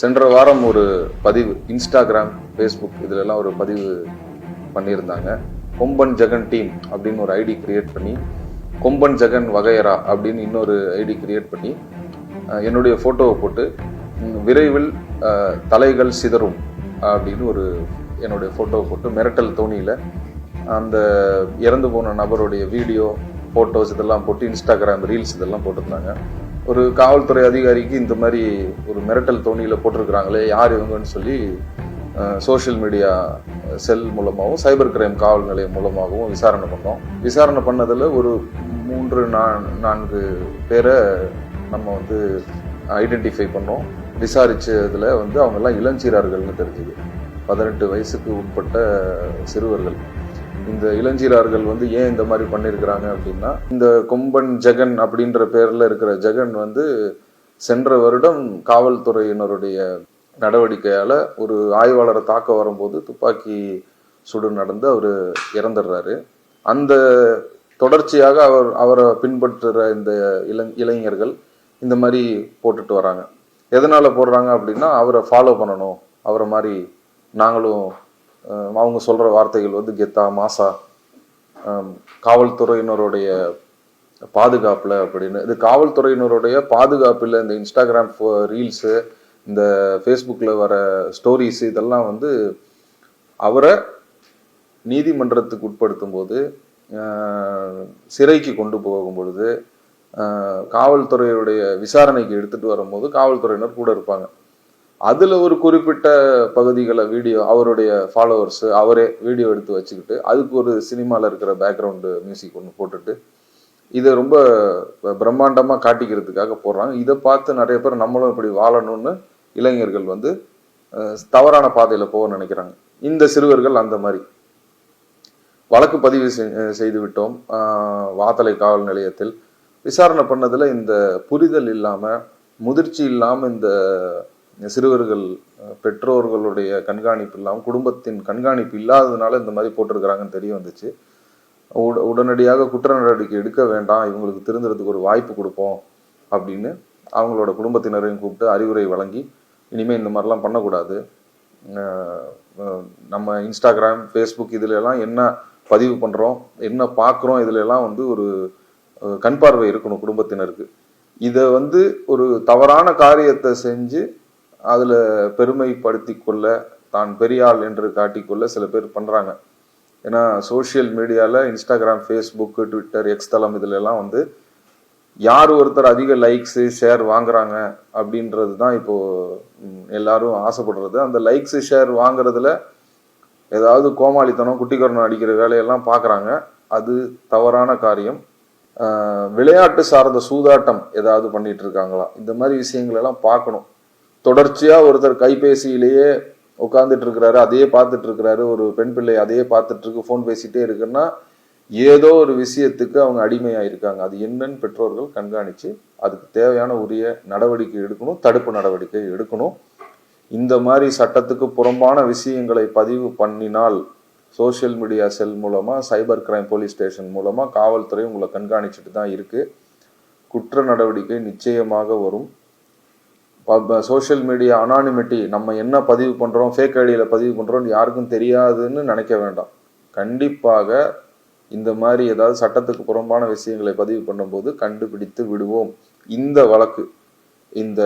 சென்ற வாரம் ஒரு பதிவு இன்ஸ்டாகிராம் ஃபேஸ்புக் இதுலெல்லாம் ஒரு பதிவு பண்ணியிருந்தாங்க. கொம்பன் ஜெகன் டீம் அப்படின்னு ஒரு ஐடி கிரியேட் பண்ணி கொம்பன் ஜெகன் வகையரா அப்படின்னு இன்னொரு ஐடி கிரியேட் பண்ணி என்னுடைய ஃபோட்டோவை போட்டு விரைவில் தலைகள் சிதறும் அப்படின்னு ஒரு என்னுடைய ஃபோட்டோவை போட்டு மிரட்டல் தோணியில் அந்த இறந்து போன நபருடைய வீடியோ ஃபோட்டோஸ் இதெல்லாம் போட்டு இன்ஸ்டாகிராம் ரீல்ஸ் இதெல்லாம் போட்டிருந்தாங்க. ஒரு காவல்துறை அதிகாரிக்கு இந்த மாதிரி ஒரு மிரட்டல் தோணியில் போட்டிருக்கிறாங்களே யார் இவங்கன்னு சொல்லி சோஷியல் மீடியா செல் மூலமாகவும் சைபர் கிரைம் காவல் நிலையம் மூலமாகவும் விசாரணை பண்ணோம். விசாரணை பண்ணதில் ஒரு மூன்று நா- நான்கு பேரை நம்ம வந்து ஐடென்டிஃபை பண்ணோம். விசாரித்ததில் வந்து அவங்கெல்லாம் இளஞ்சீரார்கள்னு தெரிஞ்சுது. பதினெட்டு வயசுக்கு உட்பட்ட சிறுவர்கள். இந்த இளஞ்சீரார்கள் வந்து ஏன் இந்த மாதிரி பண்ணியிருக்கிறாங்க அப்படின்னா இந்த கொம்பன் ஜெகன் அப்படின்ற பேரில் இருக்கிற ஜெகன் வந்து சென்ற வருடம் காவல்துறையினருடைய நடவடிக்கையால் ஒரு ஆய்வாளரை தாக்க வரும்போது துப்பாக்கி சுடு நடந்து அவர் இறந்துடுறாரு. அந்த தொடர்ச்சியாக அவர் அவரை பின்பற்றுற இந்த இள இளைஞர்கள் இந்த மாதிரி போட்டுட்டு வராங்க. எதனால் போடுறாங்க அப்படின்னா அவரை ஃபாலோ பண்ணணும். அவரை மாதிரி நாங்களும் அவங்க சொல்கிற வார்த்தைகள் வந்து கெத்தா மாசா காவல்துறையினருடைய பாதுகாப்பில் அப்படின்னு. இது காவல்துறையினருடைய பாதுகாப்பில் இந்த இன்ஸ்டாகிராம் ரீல்ஸு இந்த ஃபேஸ்புக்கில் வர ஸ்டோரிஸ் இதெல்லாம் வந்து அவரை நீதிமன்றத்துக்கு உட்படுத்தும் போது சிறைக்கு கொண்டு போகும் பொழுது காவல்துறையுடைய விசாரணைக்கு எடுத்துகிட்டு வரும்போது காவல்துறையினர் கூட இருப்பாங்க. அதுல ஒரு குறிப்பிட்ட பகுதிகளை வீடியோ அவருடைய ஃபாலோவர்ஸ் அவரே வீடியோ எடுத்து வச்சுக்கிட்டு அதுக்கு ஒரு சினிமாவில் இருக்கிற பேக்ரவுண்டு மியூசிக் ஒன்று போட்டுட்டு இதை ரொம்ப பிரம்மாண்டமாக காட்டிக்கிறதுக்காக போடுறாங்க. இதை பார்த்து நிறைய பேர் நம்மளும் இப்படி வாழணும்னு இளைஞர்கள் வந்து தவறான பாதையில் போக நினைக்கிறாங்க. இந்த சிறுவர்கள் அந்த மாதிரி. வழக்கு பதிவு செ- செய்து விட்டோம். வாத்தலை காவல் நிலையத்தில். விசாரணை பண்ணதில் இந்த புரிதல் இல்லாமல் முதிர்ச்சி இல்லாமல் இந்த சிறுவர்கள் பெற்றோர்களுடைய கண்காணிப்பு இல்லாமல் குடும்பத்தின் கண்காணிப்பு இல்லாததுனால இந்த மாதிரி போட்டிருக்கிறாங்கன்னு தெரிய வந்துச்சு. உட- உடனடியாக குற்ற நடவடிக்கை எடுக்க வேண்டாம் இவங்களுக்கு திருந்துறதுக்கு ஒரு வாய்ப்பு கொடுப்போம் அப்படின்னு அவங்களோட குடும்பத்தினரையும் கூப்பிட்டு அறிவுரை வழங்கி இனிமேல் இந்த மாதிரிலாம் பண்ணக்கூடாது. நம்ம இன்ஸ்டாகிராம் ஃபேஸ்புக் இதிலெல்லாம் என்ன பதிவு பண்ணுறோம் என்ன பார்க்குறோம் இதிலெல்லாம் வந்து ஒரு கண்பார்வை கண் பார்வை இருக்கணும் குடும்பத்தினருக்கு. இதை வந்து ஒரு தவறான காரியத்தை செஞ்சு அதில் பெருமைப்படுத்தி கொள்ள தான் பெரியாள் என்று காட்டிக்கொள்ள சில பேர் பண்ணுறாங்க ஏன்னா சோஷியல் மீடியாவில் இன்ஸ்டாகிராம் ஃபேஸ்புக் ட்விட்டர் எக்ஸ் தளம் இதிலெல்லாம் வந்து யார் ஒருத்தர் அதிக லைக்ஸு ஷேர் வாங்குறாங்க அப்படின்றது தான் இப்போது எல்லாரும் ஆசைப்படுறது. அந்த லைக்ஸு ஷேர் வாங்குறதுல ஏதாவது கோமாளித்தனம் குட்டிக்கரணம் அடிக்கிற வேலையெல்லாம் பார்க்குறாங்க அது தவறான காரியம். விளையாட்டு சார்ந்த சூதாட்டம் ஏதாவது பண்ணிகிட்டு இருக்காங்களா? இந்த மாதிரி விஷயங்களெல்லாம் பார்க்கணும். தொடர்ச்சியா ஒருத்தர் கைபேசியிலேயே உட்கார்ந்துட்டு இருக்கிறாரு அதையே பார்த்துட்டு இருக்கிறாரு ஒரு பெண் பிள்ளை அதையே பார்த்துட்டு இருக்கு ஃபோன் பேசிட்டே இருக்குன்னா ஏதோ ஒரு விஷயத்துக்கு அவங்க அடிமையா இருக்காங்க அது என்னன்னு பெற்றோர்கள் கண்காணிச்சு அதுக்கு தேவையான உரிய நடவடிக்கை எடுக்கணும் தடுப்பு நடவடிக்கை எடுக்கணும். இந்த மாதிரி சட்டத்துக்கு புறம்பான விஷயங்களை பதிவு பண்ணினால் சோஷியல் மீடியா செல் மூலமா சைபர் கிரைம் போலீஸ் ஸ்டேஷன் மூலமா காவல்துறை உங்களை கண்காணிச்சுட்டு தான் இருக்கு. குற்ற நடவடிக்கை நிச்சயமாக வரும். சோஷியல் மீடியா அனானிமிட்டி நம்ம என்ன பதிவு பண்ணுறோம் ஃபேக் ஐடியில் பதிவு பண்ணுறோம்னு யாருக்கும் தெரியாதுன்னு நினைக்க வேண்டாம். கண்டிப்பாக இந்த மாதிரி ஏதாவது சட்டத்துக்கு புறம்பான விஷயங்களை பதிவு பண்ணும்போது கண்டுபிடித்து விடுவோம். இந்த வழக்கு இந்த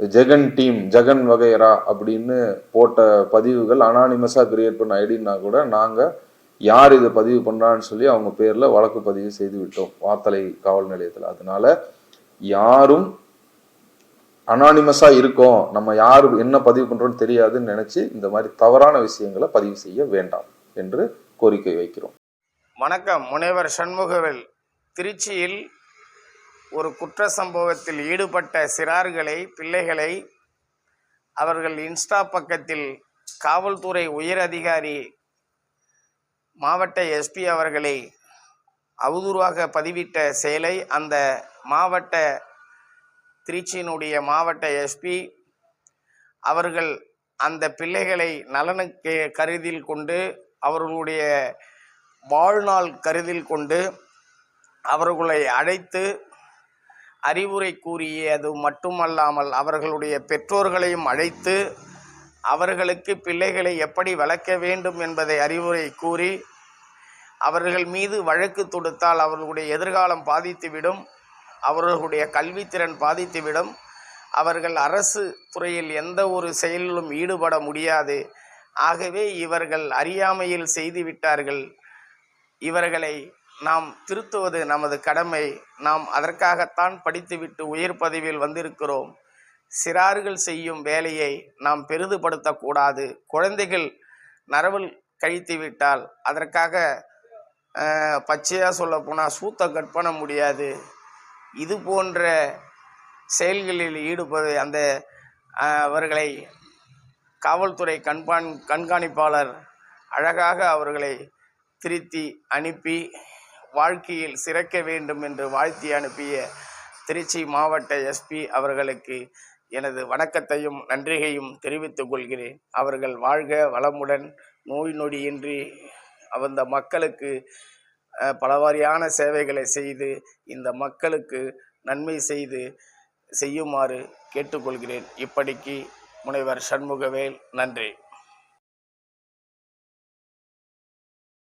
ஜெகன் டீம் ஜெகன் வகையரா அப்படின்னு போட்ட பதிவுகள் அனானிமஸாக கிரியேட் பண்ண ஐடின்னா கூட நாங்கள் யார் இதை பதிவு பண்ணுறான்னு சொல்லி அவங்க பேரில் வழக்கு பதிவு செய்து விட்டோம். வாத்தலை காவல் நிலையத்தில். அதனால யாரும் அனானிமஸாக இருக்கோம். நம்ம யார் என்ன பதிவு பண்றோம்னு தெரியாதுன்னு நினைச்சு இந்த மாதிரி தவறான விஷயங்களை பதிவு செய்ய வேண்டாம் என்று கோரிக்கை வைக்கிறோம். வணக்கம். முனைவர் சண்முகவேல். திருச்சியில் ஒரு குற்ற சம்பவத்தில் ஈடுபட்ட சிறார்களை பிள்ளைகளை அவர்கள் இன்ஸ்டா பக்கத்தில் காவல்துறை உயர் அதிகாரி மாவட்ட எஸ்பி அவர்களை அவதூறாக பதிவிட்ட செயலை அந்த மாவட்ட திருச்சியினுடைய மாவட்ட எஸ்பி அவர்கள் அந்த பிள்ளைகளை நலனுக்கு கருதில் கொண்டு அவர்களுடைய வாழ்நாள் கருதில் கொண்டு அவர்களை அழைத்து அறிவுரை கூறியது மட்டுமல்லாமல் அவர்களுடைய பெற்றோர்களையும் அழைத்து அவர்களுக்கு பிள்ளைகளை எப்படி வளர்க்க வேண்டும் என்பதை அறிவுரை கூறி அவர்கள் மீது வழக்கு தொடுத்தால் அவர்களுடைய எதிர்காலம் பாதித்துவிடும். அவர்களுடைய கல்வித்திறன் பாதித்துவிடும். அவர்கள் அரசு துறையில் எந்த ஒரு செயலிலும் ஈடுபட முடியாது. ஆகவே இவர்கள் அறியாமையில் செய்துவிட்டார்கள். இவர்களை நாம் திருத்துவது நமது கடமை. நாம் அதற்காகத்தான் படித்துவிட்டு உயர் பதவியில் வந்திருக்கிறோம். சிறார்கள் செய்யும் வேலையை நாம் பெரிதுபடுத்தக்கூடாது. குழந்தைகள் நரவல் கழித்து விட்டால் அதற்காக பச்சையாக சொல்ல போனால் சூத்தை கட் பண்ண முடியாது. இது போன்ற செயல்களில் ஈடுபது அந்த அவர்களை காவல்துறை கண்காண் கண்காணிப்பாளர் அழகாக அவர்களை திருத்தி அனுப்பி வாழ்க்கையில் சிறக்க வேண்டும் என்று வாழ்த்தி அனுப்பிய திருச்சி மாவட்ட எஸ்பி அவர்களுக்கு எனது வணக்கத்தையும் நன்றியையும் தெரிவித்துக் கொள்கிறேன். அவர்கள் வாழ்க வளமுடன் நோய் நொடியின்றி அந்த மக்களுக்கு பலவாரியான சேவைகளை செய்து இந்த மக்களுக்கு நன்மை செய்து செய்யுமாறு கேட்டுக்கொள்கிறேன். இப்படிக்கு முனைவர் சண்முகவேல் நன்றி.